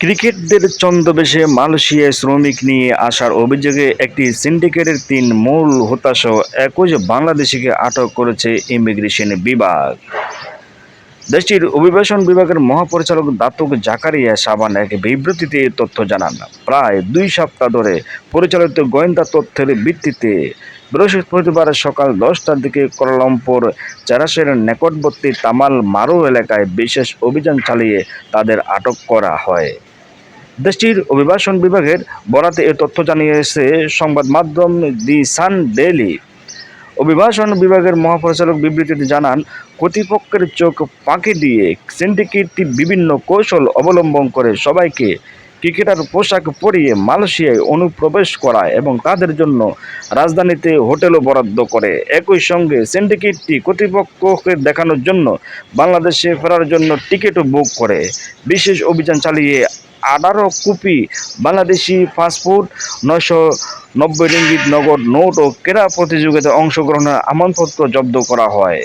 ক্রিকেটদের ছন্দবেশে মালয়েশিয়ায় শ্রমিক নিয়ে আসার অভিযোগে একটি সিন্ডিকেটের তিন মূল হোতাসহ একুশ বাংলাদেশিকে আটক করেছে ইমিগ্রেশন বিভাগ। দেশটির অভিবাসন বিভাগের মহাপরিচালক দাতুক জাকারিয়া সাবান এক বিবৃতিতে তথ্য জানান। প্রায় দুই সপ্তাহ ধরে পরিচালিত গোয়েন্দা তথ্যের ভিত্তিতে বৃহস্পতিবার সকাল দশটার দিকে কোলালামপুর চারাসের নিকটবর্তী তামাল মারু এলাকায় বিশেষ অভিযান চালিয়ে তাদের আটক করা হয়। দেশটির অভিবাসন বিভাগের বরাতে এ তথ্য জানিয়েছে সংবাদ মাধ্যম দি সান ডেলি অভিবাসন বিভাগের মহাপরিচালক বিবৃতিতে জানান, কর্তৃপক্ষের চোখ ফাঁকি দিয়ে সিন্ডিকেটটি বিভিন্ন কৌশল অবলম্বন করে সবাইকে ক্রিকেটার পোশাক পরিয়ে মালয়েশিয়ায় অনুপ্রবেশ করায় এবং তাদের জন্য রাজধানীতে হোটেলও বরাদ্দ করে। একই সঙ্গে সিন্ডিকেটটি কর্তৃপক্ষকে দেখানোর জন্য বাংলাদেশে ফেরার জন্য টিকিটও বুক করে। বিশেষ অভিযান চালিয়ে আঠারো কুপি বাংলাদেশি পাসপোর্ট, নয়শো নব্বই রিঙ্গিত নগদ নোট ও ক্রীড়া প্রতিযোগিতায় অংশগ্রহণের আমন্ত্রণ জব্দ করা হয়।